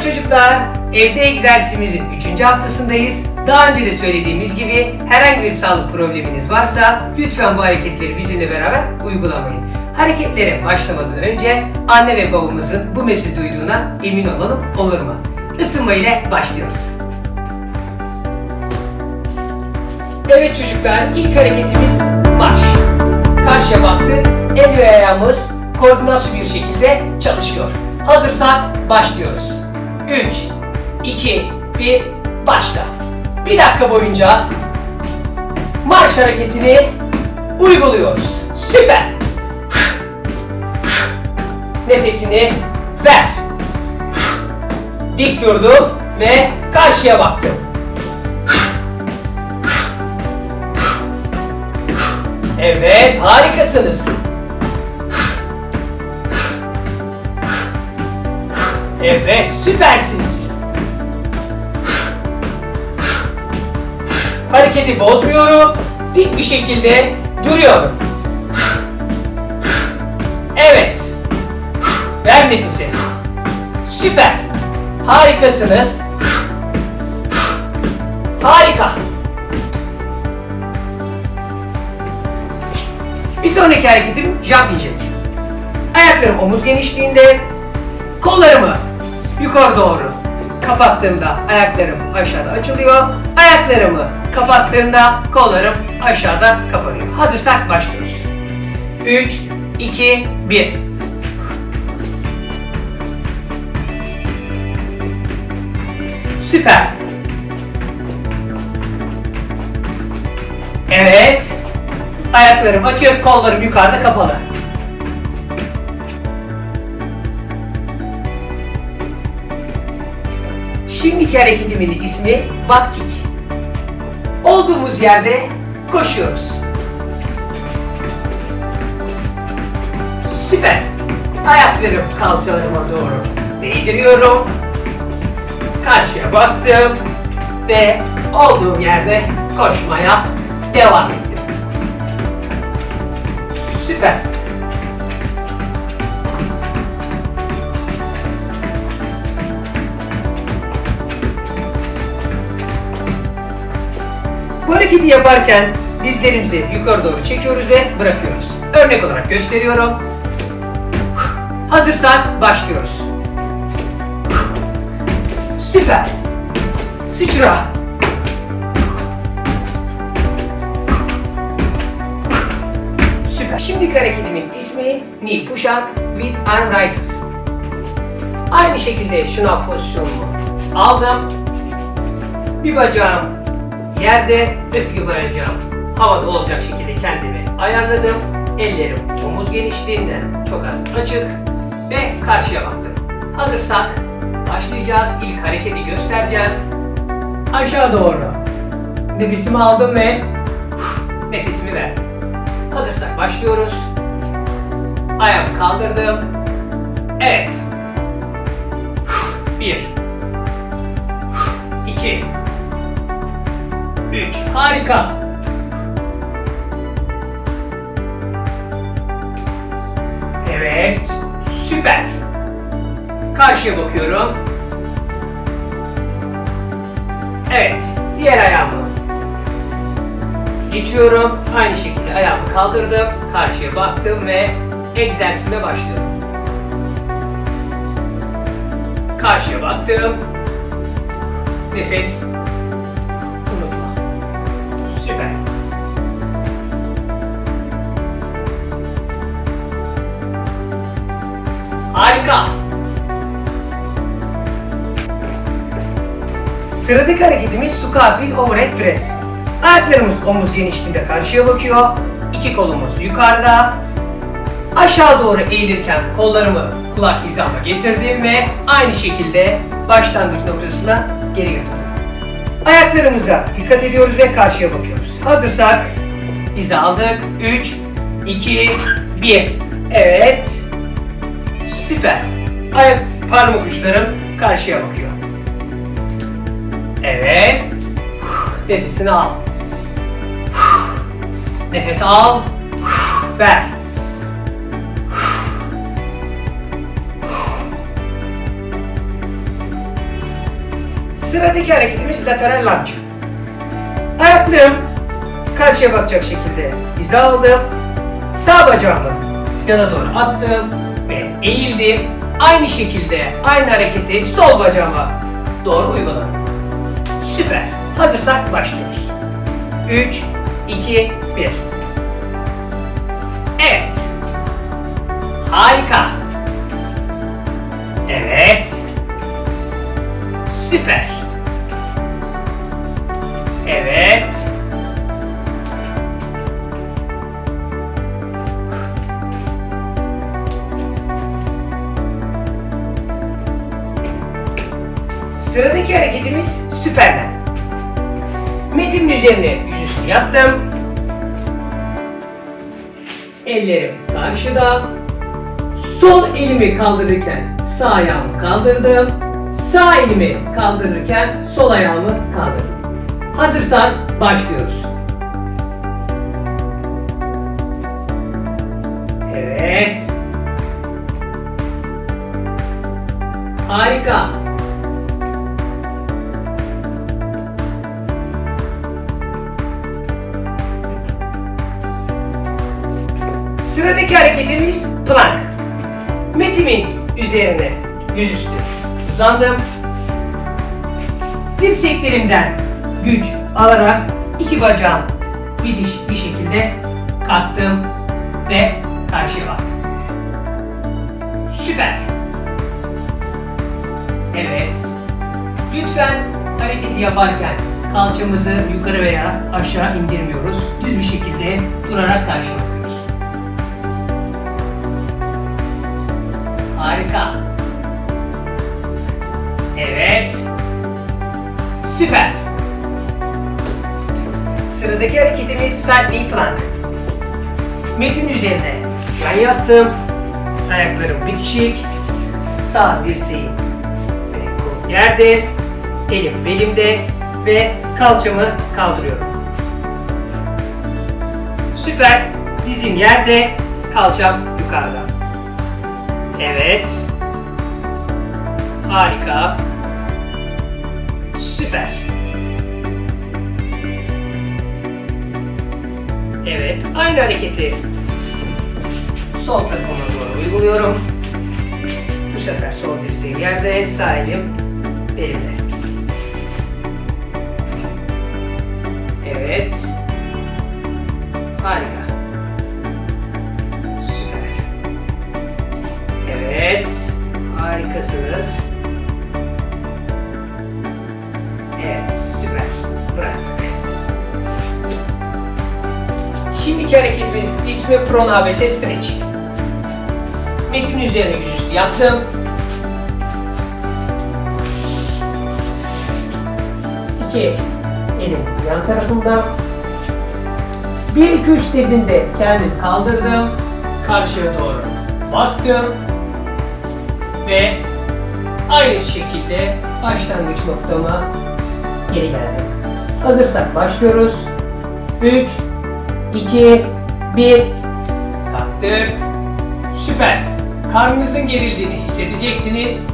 çocuklar. Evde egzersizimizin 3. haftasındayız. Daha önce de söylediğimiz gibi herhangi bir sağlık probleminiz varsa lütfen bu hareketleri bizimle beraber uygulamayın. Hareketlere başlamadan önce anne ve babamızın bu mesajı duyduğuna emin olalım olur mu? Isınma ile başlıyoruz. Evet çocuklar ilk hareketimiz marş. Karşıya baktık, el ve ayağımız koordinasyon bir şekilde çalışıyor. Hazırsak başlıyoruz. 3, 2, 1, başla. Bir dakika boyunca marş hareketini uyguluyoruz. Süper. Nefesini ver. Dik durdum ve karşıya baktım. Evet, harikasınız. Evet, süpersiniz. Hareketi bozmuyorum. Dik bir şekilde duruyorum. Evet. Ver nefesi. Süper. Harikasınız. Harika. Bir sonraki hareketim jumping jack. Ayaklarım omuz genişliğinde, kollarımı yukarı doğru kapattığımda ayaklarım aşağıda açılıyor. Ayaklarımı kapattığımda kollarım aşağıda kapanıyor. Hazırsak başlıyoruz. 3, 2, 1. Süper. Evet. Ayaklarım açık, kollarım yukarıda kapalı. Şimdiki hareketimin ismi butt kick. Olduğumuz yerde koşuyoruz. Süper. Ayaklarım kalçalarıma doğru değdiriyorum. Karşıya baktım ve olduğum yerde koşmaya devam ettim. Süper. Hareketi yaparken dizlerimizi yukarı doğru çekiyoruz ve bırakıyoruz. Örnek olarak gösteriyorum. Hazırsak başlıyoruz. Süper. Sıçra. Süper. Şimdiki hareketimin ismi knee push up with arm raises. Aynı şekilde şınav pozisyonumu aldım. Bir bacağım yerde, öteki bacağım havada olacak şekilde kendimi ayarladım. Ellerim omuz genişliğinden çok az açık ve karşıya baktım. Hazırsak başlayacağız. İlk hareketi göstereceğim. Aşağı doğru. Nefesimi aldım ve nefesimi verdim. Hazırsak başlıyoruz. Ayağımı kaldırdım. Evet. Bir. İki. Üç. Harika. Evet. Süper. Karşıya bakıyorum. Evet. Diğer ayağımı geçiyorum. Aynı şekilde ayağımı kaldırdım. Karşıya baktım ve egzersizime başlıyorum. Karşıya baktım. Nefes. Harika. Sıradaki hareketimiz squat with overhead press. Ayaklarımız omuz genişliğinde karşıya bakıyor. İki kolumuz yukarıda. Aşağı doğru eğilirken kollarımı kulak hizama getirdim ve aynı şekilde başlangıç noktasına geri götürdüm. Ayaklarımıza dikkat ediyoruz ve karşıya bakıyoruz. Hazırsak hiza aldık. 3, 2, 1. Evet. Süper. Ayak parmak uçlarım karşıya bakıyor. Evet. Nefesini al. Nefes al. Ver. Sıradaki hareketimiz lateral lunge. Ayaklarım karşıya bakacak şekilde hiza aldım. Sağ bacağımı yana doğru attım ve eğildim. Aynı şekilde aynı hareketi sol bacağıma doğru uyguladım. Süper. Hazırsak başlıyoruz. 3, 2, 1. Evet. Harika. Evet. Süper. Evet. Sıradaki hareketimiz Süpermen. Metimin üzerine yüzüstü yattım. Ellerim karşıda. Sol elimi kaldırırken sağ ayağımı kaldırdım. Sağ elimi kaldırırken sol ayağımı kaldırdım. Hazırsak başlıyoruz. Evet. Harika. Sıradaki hareketimiz plank. Metimin üzerine yüzüstü uzandım. Dirseklerimden güç alarak iki bacağım bitiş bir şekilde kalktım ve karşıya baktım. Süper. Evet. Lütfen hareketi yaparken kalçamızı yukarı veya aşağı indirmiyoruz. Düz bir şekilde durarak karşıya Harika. Evet. Süper. Sıradaki hareketimiz side knee plank. Metin üzerine yan yattım. Ayaklarım bitişik. Sağ dirseğim yerde. Elim belimde ve kalçamı kaldırıyorum. Süper. Dizim yerde, kalçam yukarıda. Evet. Harika. Süper. Evet, aynı hareketi sol tarafıma doğru uyguluyorum. Bu sefer sol dirseğim yerde, sağ elim elimde. Evet. Harika. İsmi Pronabese Stretch. Metin üzerine yüzüstü yattım. İki elim yan tarafımda. 1 2 3 dediğinde kendimi kaldırdım. Karşıya doğru baktım. Ve aynı şekilde başlangıç noktama geri geldim. Hazırsak başlıyoruz. 3 2 1 Kalktık. Süper. Karnınızın gerildiğini hissedeceksiniz.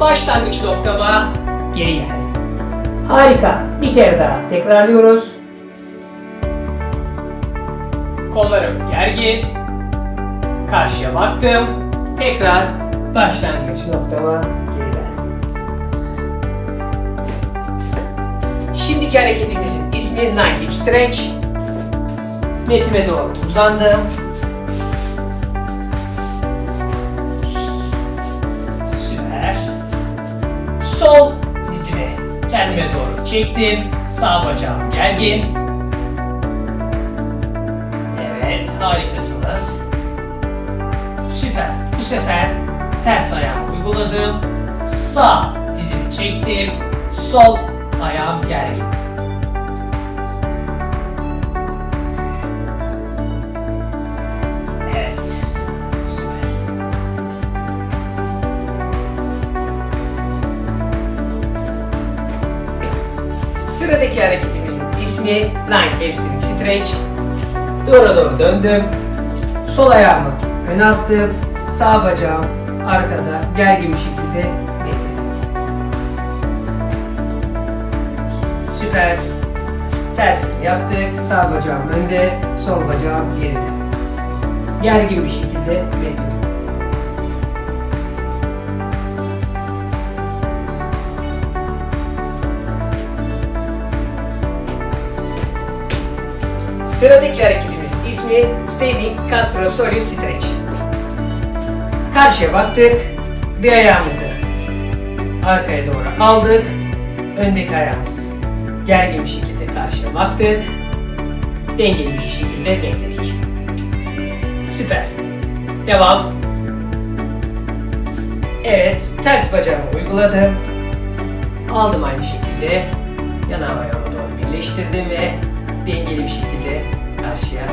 Başlangıç noktama geri geldim. Harika. Bir kere daha tekrarlıyoruz. Kollarım gergin. Karşıya baktım. Tekrar başlangıç noktama geri geldim. Şimdiki hareketimizin ismi Nike Stretch. Metime doğru uzandım. Süper. Sol dizimi kendime doğru çektim. Sağ bacağım gergin. Evet, harikasınız. Süper. Bu sefer ters ayağımı uyguladım. Sağ dizimi çektim. Sol ayağım gergin. Arkadaki hareketimizin ismi Line Capstring Stretch. Duvara doğru döndüm. Sol ayağımı öne attım. Sağ bacağım arkada gergin bir şekilde bekledim. Süper. Tersini yaptık. Sağ bacağım önde, sol bacağım geride. Gergin bir şekilde bekledim. Sıradaki hareketimizin ismi Standing Castrosoleus Stretch. Karşıya baktık. Bir ayağımızı arkaya doğru aldık. Öndeki ayağımız gergin bir şekilde karşıya baktık. Dengeli bir şekilde bekledik. Süper. Devam. Evet, ters bacağımı uyguladım. Aldım aynı şekilde. Yan ayağıma doğru birleştirdim ve dengeli bir şekilde karşıya